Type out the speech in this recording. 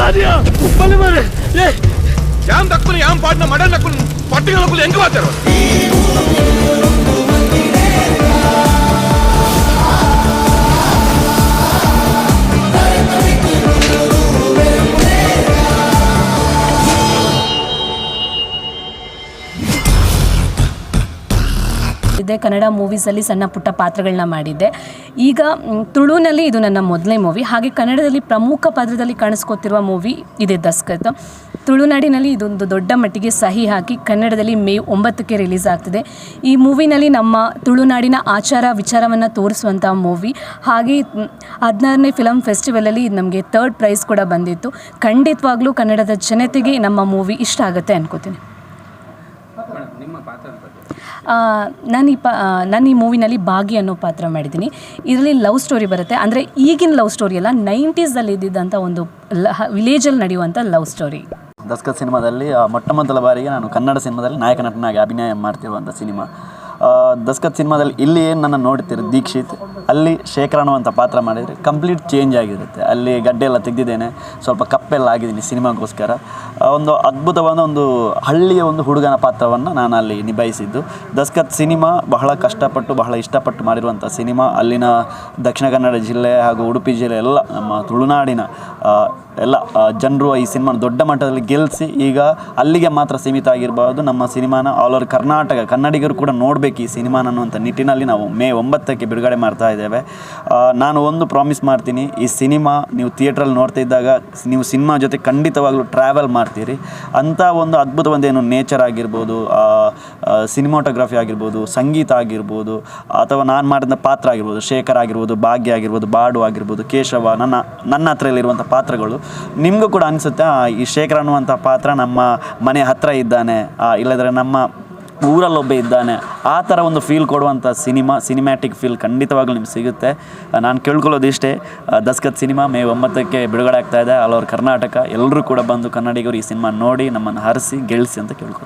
దానియా పని మరి ఏ యాం దక్కుని యాం పాడిన మడ నక్కుని పట్టుగలకులు ఎంక వాచారు ಇದ್ದೆ ಕನ್ನಡ ಮೂವೀಸಲ್ಲಿ ಸಣ್ಣ ಪುಟ್ಟ ಪಾತ್ರಗಳನ್ನ ಮಾಡಿದ್ದೆ. ಈಗ ತುಳುನಲ್ಲಿ ಇದು ನನ್ನ ಮೊದಲನೇ ಮೂವಿ ಹಾಗೆ ಕನ್ನಡದಲ್ಲಿ ಪ್ರಮುಖ ಪಾತ್ರದಲ್ಲಿ ಕಾಣಿಸ್ಕೊತಿರುವ ಮೂವಿ ಇದೆ ದಸ್ಕತ್. ತುಳುನಾಡಿನಲ್ಲಿ ಇದೊಂದು ದೊಡ್ಡ ಮಟ್ಟಿಗೆ ಸಹಿ ಹಾಕಿ ಕನ್ನಡದಲ್ಲಿ ಮೇ ಒಂಬತ್ತಕ್ಕೆ ರಿಲೀಸ್ ಆಗ್ತಿದೆ. ಈ ಮೂವಿನಲ್ಲಿ ನಮ್ಮ ತುಳುನಾಡಿನ ಆಚಾರ ವಿಚಾರವನ್ನು ತೋರಿಸುವಂಥ ಮೂವಿ ಹಾಗೆ ಹದಿನಾರನೇ ಫಿಲಮ್ ಫೆಸ್ಟಿವಲಲ್ಲಿ ನಮಗೆ ಥರ್ಡ್ ಪ್ರೈಸ್ ಕೂಡ ಬಂದಿತ್ತು. ಖಂಡಿತವಾಗ್ಲೂ ಕನ್ನಡದ ಜನತೆಗೆ ನಮ್ಮ ಮೂವಿ ಇಷ್ಟ ಆಗುತ್ತೆ ಅನ್ಕೋತೀನಿ. ನಾನು ಈ ಪ ನಾನು ಈ ಮೂವಿನಲ್ಲಿ ಭಾಗಿ ಅನ್ನೋ ಪಾತ್ರ ಮಾಡಿದ್ದೀನಿ. ಇದರಲ್ಲಿ ಲವ್ ಸ್ಟೋರಿ ಬರುತ್ತೆ. ಅಂದರೆ ಈಗಿನ ಲವ್ ಸ್ಟೋರಿ ಅಲ್ಲ, ನೈಂಟೀಸಲ್ಲಿ ಇದ್ದಿದ್ದಂಥ ಒಂದು ವಿಲೇಜಲ್ಲಿ ನಡೆಯುವಂಥ ಲವ್ ಸ್ಟೋರಿ. ದಸ್ಕತ್ ಸಿನಿಮಾದಲ್ಲಿ ಮೊಟ್ಟ ಮೊದಲ ಬಾರಿಗೆ ನಾನು ಕನ್ನಡ ಸಿನಿಮಾದಲ್ಲಿ ನಾಯಕ ನಟನಾಗಿ ಅಭಿನಯ ಮಾಡ್ತಿರುವಂಥ ಸಿನಿಮಾ. ದಸ್ಕತ್ ಸಿನಿಮಾದಲ್ಲಿ ಇಲ್ಲಿ ಏನು ನನ್ನ ನೋಡ್ತೀರಿ, ದೀಕ್ಷಿತ್? ಅಲ್ಲಿ ಶೇಖರ ಅನ್ನುವಂಥ ಪಾತ್ರ ಮಾಡಿದರೆ ಕಂಪ್ಲೀಟ್ ಚೇಂಜ್ ಆಗಿರುತ್ತೆ. ಅಲ್ಲಿ ಗಡ್ಡೆ ಎಲ್ಲ ತೆಗೆದಿದ್ದೇನೆ. ಸ್ವಲ್ಪ ಕಪ್ಪೆಲ್ಲ ಆಗಿದ್ದೀನಿ ಸಿನಿಮಾಗೋಸ್ಕರ. ಒಂದು ಅದ್ಭುತವಾದ ಒಂದು ಹಳ್ಳಿಯ ಒಂದು ಹುಡುಗನ ಪಾತ್ರವನ್ನು ನಾನು ಅಲ್ಲಿ ನಿಭಾಯಿಸಿದ್ದು. ದಸ್ಕತ್ ಸಿನಿಮಾ ಬಹಳ ಕಷ್ಟಪಟ್ಟು, ಬಹಳ ಇಷ್ಟಪಟ್ಟು ಮಾಡಿರುವಂಥ ಸಿನಿಮಾ. ಅಲ್ಲಿನ ದಕ್ಷಿಣ ಕನ್ನಡ ಜಿಲ್ಲೆ ಹಾಗೂ ಉಡುಪಿ ಜಿಲ್ಲೆ ಎಲ್ಲ ನಮ್ಮ ತುಳುನಾಡಿನ ಎಲ್ಲ ಜನರು ಈ ಸಿನಿಮಾನ ದೊಡ್ಡ ಮಟ್ಟದಲ್ಲಿ ಗೆಲ್ಲಿಸಿ ಈಗ ಅಲ್ಲಿಗೆ ಮಾತ್ರ ಸೀಮಿತ ಆಗಿರಬಾರ್ದು ನಮ್ಮ ಸಿನಿಮಾನ ಆಲ್ ಓವರ್ ಕರ್ನಾಟಕ ಕನ್ನಡಿಗರು ಕೂಡ ನೋಡಬೇಕು ಈ ಸಿನಿಮಾನ ಅನ್ನುವಂಥ ನಿಟ್ಟಿನಲ್ಲಿ ನಾವು ಮೇ ಒಂಬತ್ತಕ್ಕೆ ಬಿಡುಗಡೆ ಮಾಡ್ತಾ ಇದ್ದೇವೆ. ನಾನು ಒಂದು ಪ್ರಾಮಿಸ್ ಮಾಡ್ತೀನಿ, ಈ ಸಿನಿಮಾ ನೀವು ಥಿಯೇಟ್ರಲ್ಲಿ ನೋಡ್ತಾ ಇದ್ದಾಗ, ನೀವು ಸಿನಿಮಾ ಜೊತೆ ಖಂಡಿತವಾಗ್ಲೂ ಟ್ರಾವೆಲ್ ಮಾಡ್ತೀರಿ. ಅಂಥ ಒಂದು ಅದ್ಭುತವಾದ ಏನು ನೇಚರ್ ಆಗಿರ್ಬೋದು ಸಿನಿಮಾಟೋಗ್ರಫಿ ಆಗಿರ್ಬೋದು, ಸಂಗೀತ ಆಗಿರ್ಬೋದು, ಅಥವಾ ನಾನು ಮಾಡಿದ ಪಾತ್ರ ಆಗಿರ್ಬೋದು, ಶೇಖರ್ ಆಗಿರ್ಬೋದು, ಭಾಗ್ಯ ಆಗಿರ್ಬೋದು, ಬಾಡು ಆಗಿರ್ಬೋದು, ಕೇಶವ, ನನ್ನ ನನ್ನ ಹತ್ರಲ್ಲಿರುವಂಥ ಪಾತ್ರಗಳು, ನಿಮಗೂ ಕೂಡ ಅನಿಸುತ್ತೆ, ಈ ಶೇಖರ್ ಅನ್ನುವಂಥ ಪಾತ್ರ ನಮ್ಮ ಮನೆ ಹತ್ತಿರ ಇದ್ದಾನೆ ಇಲ್ಲದ್ರೆ ನಮ್ಮ ಊರಲ್ಲೊಬ್ಬ ಇದ್ದಾನೆ. ಆ ಥರ ಒಂದು ಫೀಲ್ ಕೊಡುವಂಥ ಸಿನಿಮಾ ಸಿನಿಮ್ಯಾಟಿಕ್ ಫೀಲ್ ಖಂಡಿತವಾಗ್ಲೂ ನಿಮ್ಗೆ ಸಿಗುತ್ತೆ. ನಾನು ಕೇಳ್ಕೊಳ್ಳೋದು ಇಷ್ಟೇ. ದಸ್ಕತ್ ಸಿನಿಮಾ ಮೇ ಒಂಬತ್ತಕ್ಕೆ ಬಿಡುಗಡೆ ಆಗ್ತಾ ಇದೆ. ಆಲ್ ಓವರ್ ಕರ್ನಾಟಕ ಎಲ್ಲರೂ ಕೂಡ ಬಂದು ಕನ್ನಡಿಗರು ಈ ಸಿನಿಮಾ ನೋಡಿ, ನಮ್ಮನ್ನು ಹರಿಸಿ ಗೆಲ್ಲಿಸಿ ಅಂತ ಕೇಳ್ಕೊ